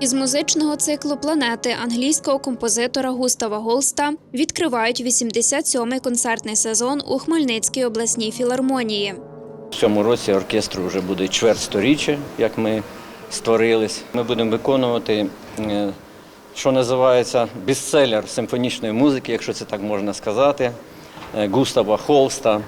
Із музичного циклу планети англійського композитора Густава Голста відкривають 87-й концертний сезон у Хмельницькій обласній філармонії. В цьому році оркестру вже буде чверть сторіччя, як ми створились. Ми будемо виконувати, е, що називається бестселер симфонічної музики, якщо це так можна сказати, е, Густава Холста.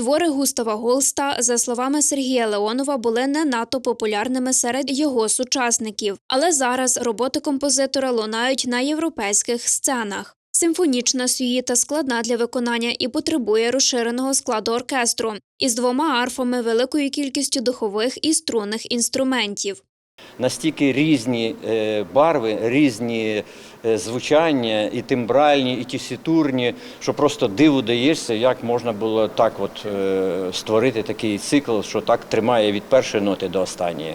Твори Густава Голста, за словами Сергія Леонова, були не надто популярними серед його сучасників, але зараз роботи композитора лунають на європейських сценах. Симфонічна сюїта складна для виконання і потребує розширеного складу оркестру із двома арфами, великою кількістю духових і струнних інструментів. Настільки різні е, барви, різні е, звучання, і тимбральні, і тісітурні, що просто диву даєшся, як можна було так от е, створити такий цикл, що так тримає від першої ноти до останньої.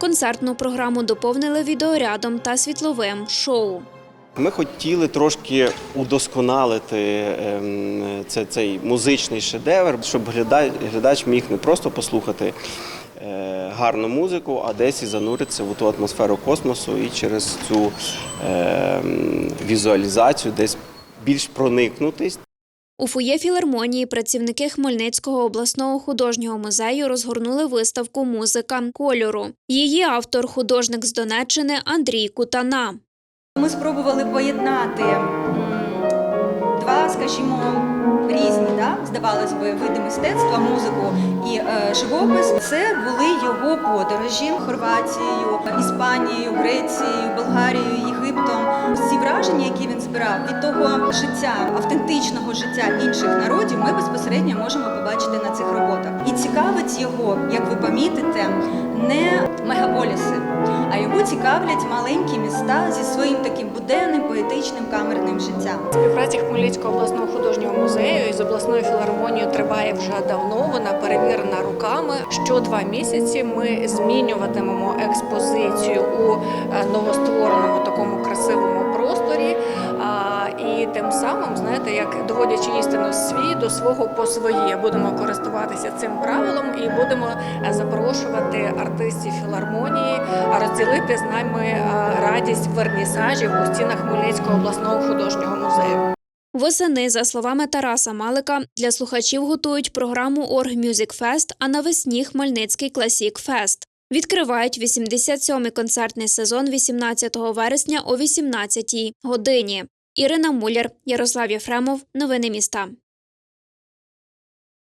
Концертну програму доповнили відеорядом та світловим шоу. Ми хотіли трошки удосконалити ем, цей музичний шедевр, щоб глядач, міг не просто послухати е, гарну музику, а десь і зануритися в ту атмосферу космосу і через цю ем, візуалізацію десь більш проникнутись. У фоє філармонії працівники Хмельницького обласного художнього музею розгорнули виставку Музика кольору. Її автор художник з Донеччини Андрій Кутана. Ми спробували поєднати два, скажімо, різні, да, здавалось би, види мистецтва, музику і е, живопис. Це були його подорожі Хорватією, Іспанією, Грецією, Болгарією, Єгиптом. Всі враження, які він збирав від того життя, автентичного життя інших народів, ми безпосередньо можемо побачити на цих роботах. І цікавить його, як ви помітите, не мегаполіси, а його цікавлять маленькі міста зі своїм таким буденним поетичним камерним життям. Співпраця Хмельницького обласного художнього музею із обласною філармонією триває вже давно. Вона перевірена руками. Що два місяці ми змінюватимемо експозицію у е, новоствореному такому красивому просторі. Самим, знаєте, як доводячи істину свій до свого по своє, будемо користуватися цим правилом і будемо е, запрошувати артистів філармонії розділити з нами е, радість вернісажів у стінах Хмельницького обласного художнього музею. Восени, за словами Тараса Малика, для слухачів готують програму Орг Music Fest, а навесні Хмельницький Classic Fest. Відкривають 87-й концертний сезон 18 вересня о 18-й годині. Ірина Муляр, Ярослав Єфремов. Новини міста.